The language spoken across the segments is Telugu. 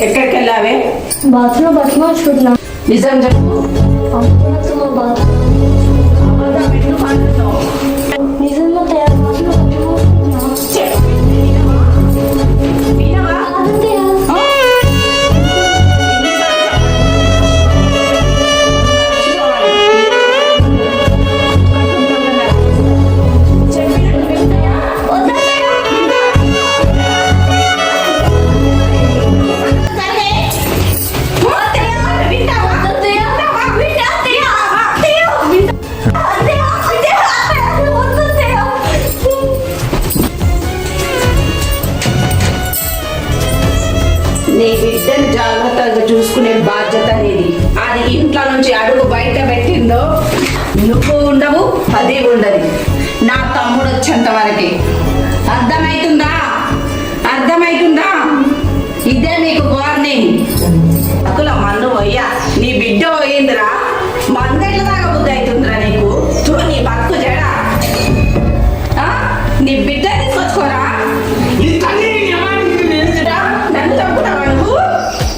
ఎక్కడికి వెళ్ళావే బాత్రూమ్ బట్టలు మార్చుకుంటున్నా నిజం చెప్పు బిడ్డను జాగ్రత్తగా చూసుకునే బాధ్యత అనేది అది ఇంట్లో నుంచి అడుగు బయట పెట్టిందో? నువ్వు ఉండవు అది ఉండదు.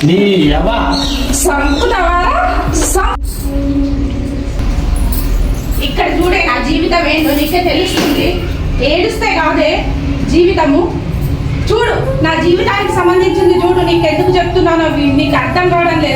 నీ యవ్వ ఇక్కడ చూడే నా జీవితం ఏంటో నీకే తెలుస్తుంది. ఏడుస్తే కాదే జీవితము. చూడు నా జీవితానికి సంబంధించింది చూడు నీకు ఎందుకు చెప్తున్నానో నీకు అర్థం కావడం లేదు.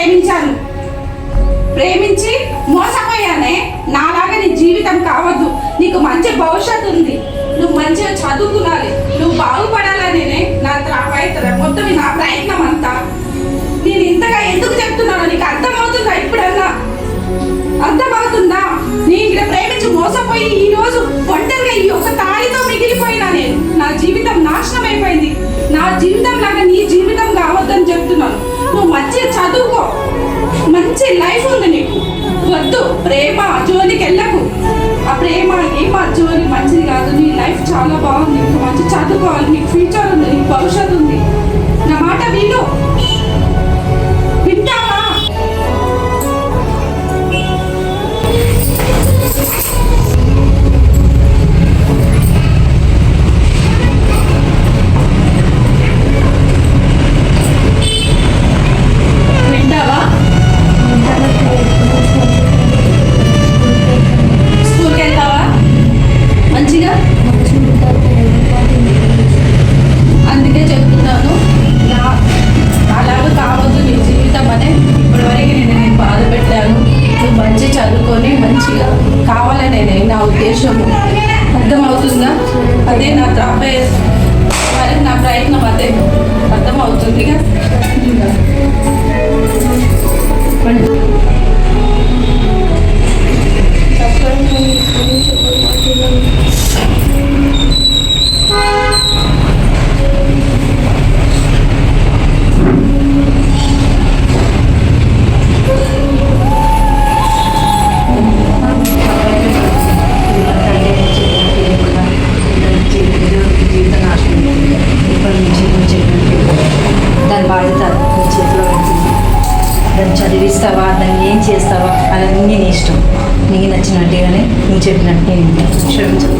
ప్రేమించాను. ప్రేమించి మోసపోయానే? నాలాగా నీ జీవితం కావద్దు. నీకు మంచి భవిష్యత్తు ఉంది. నువ్వు మంచిగా చదువుకునాలి. నువ్వు బాగుపడాలనే నా ప్రయత్నం మొత్తం నా ప్రయత్నం అంతా. నేను ఇంతగా ఎందుకు చెప్తున్నానో నీకు అర్థమవుతుందా ఇప్పుడన్నా? అర్థమవుతుందా? నేను ఇక్కడ ప్రేమించి మోసపోయి ఈ రోజు ఒంటరిగా ఈ ఒక్క తాయితో మిగిలిపోయినా నేను. నా జీవితం నాశనం అయిపోయింది నా జీవితం లాగా నీ జీవితం ప్రేమ జోలికి వెళ్ళకు. ఆ ప్రేమ ఏమ జోలి? మంచిది కాదు. నీ లైఫ్ చాలా బాగుంది. ఇంకా మంచి చదువు బాధ్యత నీ చేతిలో ఉంటుంది దాన్ని చదివిస్తావా దాన్ని ఏం చేస్తావా అదన్నీ నీ ఇష్టం నీకు నచ్చినట్టుగానే నువ్వు చెప్పినట్టు నేను వింటాను.